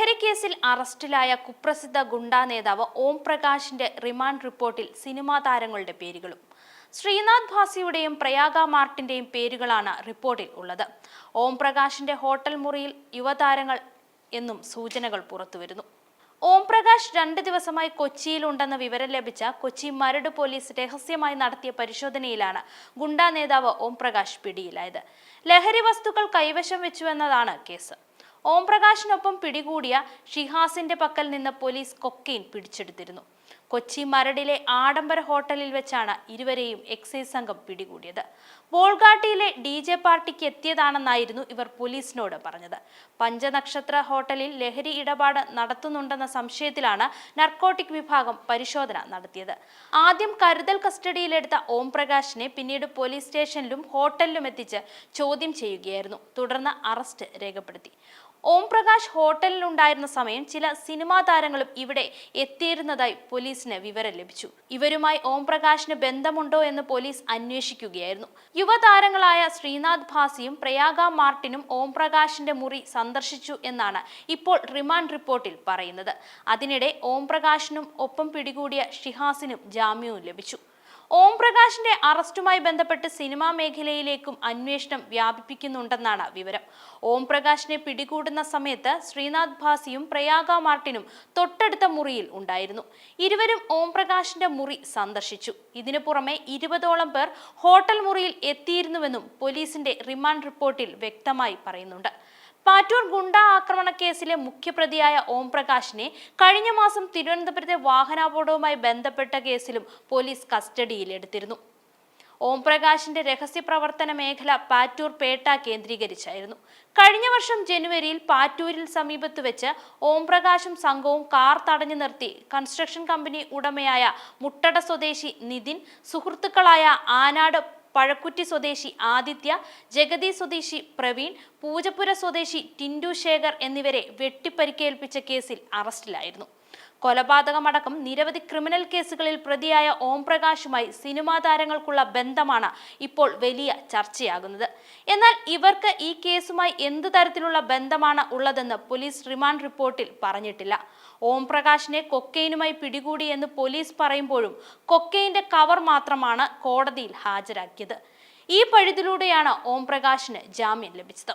ലഹരിക്കേസിൽ അറസ്റ്റിലായ കുപ്രസിദ്ധ ഗുണ്ടാ നേതാവ് ഓം പ്രകാശിന്റെ റിമാൻഡ് റിപ്പോർട്ടിൽ സിനിമാ താരങ്ങളുടെ പേരുകളും. ശ്രീനാഥ് ഭാസിയുടെയും പ്രയാഗ മാർട്ടിന്റെയും പേരുകളാണ് റിപ്പോർട്ടിൽ ഉള്ളത്. ഓം പ്രകാശിന്റെ ഹോട്ടൽ മുറിയിൽ യുവതാരങ്ങൾ എന്നും സൂചനകൾ പുറത്തുവരുന്നു. ഓം പ്രകാശ് രണ്ട് ദിവസമായി കൊച്ചിയിലുണ്ടെന്ന വിവരം ലഭിച്ച കൊച്ചി മരട് പോലീസ് രഹസ്യമായി നടത്തിയ പരിശോധനയിലാണ് ഗുണ്ടാ നേതാവ് ഓം പ്രകാശ് പിടിയിലായത്. ലഹരി വസ്തുക്കൾ കൈവശം വെച്ചുവെന്നതാണ് കേസ്. ഓം പ്രകാശിനൊപ്പം പിടികൂടിയ ഷിഹാസിന്റെ പക്കൽ നിന്ന് പോലീസ് കൊക്കെയിൻ പിടിച്ചെടുത്തിരുന്നു. കൊച്ചി മരടിലെ ആഡംബര ഹോട്ടലിൽ വെച്ചാണ് ഇരുവരെയും എക്സൈസ് സംഘം പിടികൂടിയത്. ബോൾഗാട്ടിയിലെ ഡി ജെ പാർട്ടിക്ക് എത്തിയതാണെന്നായിരുന്നു ഇവർ പോലീസിനോട് പറഞ്ഞത്. പഞ്ചനക്ഷത്ര ഹോട്ടലിൽ ലഹരി ഇടപാട് നടത്തുന്നുണ്ടെന്ന സംശയത്തിലാണ് നർക്കോട്ടിക് വിഭാഗം പരിശോധന നടത്തിയത്. ആദ്യം കരുതൽ കസ്റ്റഡിയിലെടുത്ത ഓം പ്രകാശിനെ പിന്നീട് പോലീസ് സ്റ്റേഷനിലും ഹോട്ടലിലും എത്തിച്ച് ചോദ്യം ചെയ്യുകയായിരുന്നു. തുടർന്ന് അറസ്റ്റ് രേഖപ്പെടുത്തി. ഓം പ്രകാശ് ഹോട്ടലിലുണ്ടായിരുന്ന സമയം ചില സിനിമാ താരങ്ങളും ഇവിടെ എത്തിയിരുന്നതായി പോലീസിന് വിവരം ലഭിച്ചു. ഇവരുമായി ഓം പ്രകാശിന് ബന്ധമുണ്ടോ എന്ന് പോലീസ് അന്വേഷിക്കുകയായിരുന്നു. യുവതാരങ്ങളായ ശ്രീനാഥ് ഭാസിയും പ്രയാഗ മാർട്ടിനും ഓം പ്രകാശിന്റെ മുറി സന്ദർശിച്ചു എന്നാണ് ഇപ്പോൾ റിമാൻഡ് റിപ്പോർട്ടിൽ പറയുന്നത്. അതിനിടെ ഓം പ്രകാശിനും ഒപ്പം പിടികൂടിയ ഷിഹാസിനും ജാമ്യവും ലഭിച്ചു. ഓം പ്രകാശിന്റെ അറസ്റ്റുമായി ബന്ധപ്പെട്ട് സിനിമാ മേഖലയിലേക്കും അന്വേഷണം വ്യാപിപ്പിക്കുന്നുണ്ടെന്നാണ് വിവരം. ഓം പ്രകാശിനെ പിടികൂടുന്ന സമയത്ത് ശ്രീനാഥ് ഭാസിയും പ്രയാഗ മാർട്ടിനും തൊട്ടടുത്ത മുറിയിൽ ഉണ്ടായിരുന്നു. ഇരുവരും ഓം പ്രകാശിന്റെ മുറി സന്ദർശിച്ചു. ഇതിനു പുറമെ ഇരുപതോളം പേർ ഹോട്ടൽ മുറിയിൽ എത്തിയിരുന്നുവെന്നും പോലീസിന്റെ റിമാൻഡ് റിപ്പോർട്ടിൽ വ്യക്തമായി പറയുന്നുണ്ട്. പാറ്റൂർ ഗുണ്ട ആക്രമണ കേസിലെ മുഖ്യപ്രതിയായ ഓം പ്രകാശിനെ കഴിഞ്ഞ മാസം തിരുവനന്തപുരത്തെ വാഹനാപകടവുമായി ബന്ധപ്പെട്ട കേസിലും പോലീസ് കസ്റ്റഡിയിലെടുത്തിരുന്നു. ഓം പ്രകാശിന്റെ രഹസ്യ പ്രവർത്തന മേഖല പാറ്റൂർ പേട്ട കേന്ദ്രീകരിച്ചായിരുന്നു. കഴിഞ്ഞ വർഷം ജനുവരിയിൽ പാറ്റൂരിൽ സമീപത്ത് വെച്ച് ഓം പ്രകാശും സംഘവും കാർ തടഞ്ഞു നിർത്തി കൺസ്ട്രക്ഷൻ കമ്പനി ഉടമയായ മുട്ടട സ്വദേശി നിതിൻ സുഹൃത്തുക്കളായ ആനാട് പഴക്കുറ്റി സ്വദേശി ആദിത്യ ജഗതി സ്വദേശി പ്രവീൺ പൂജപ്പുര സ്വദേശി ടിൻഡു ശേഖർ എന്നിവരെ വെട്ടിപ്പരിക്കേൽപ്പിച്ച കേസിൽ അറസ്റ്റിലായിരുന്നു. കൊലപാതകമടക്കം നിരവധി ക്രിമിനൽ കേസുകളിൽ പ്രതിയായ ഓം പ്രകാശുമായി സിനിമാ താരങ്ങൾക്കുള്ള ബന്ധമാണ് ഇപ്പോൾ വലിയ ചർച്ചയാകുന്നത്. എന്നാൽ ഇവർക്ക് ഈ കേസുമായി എന്ത് തരത്തിലുള്ള ബന്ധമാണ് ഉള്ളതെന്ന് പോലീസ് റിമാൻഡ് റിപ്പോർട്ടിൽ പറഞ്ഞിട്ടില്ല. ഓം പ്രകാശിനെ കൊക്കെയിനുമായി പിടികൂടി എന്ന് പോലീസ് പറയുമ്പോഴും കൊക്കെയിന്റെ കവർ മാത്രമാണ് കോടതിയിൽ ഹാജരാക്കിയത്. ഈ പഴുതിലൂടെയാണ് ഓം പ്രകാശിന് ജാമ്യം ലഭിച്ചത്.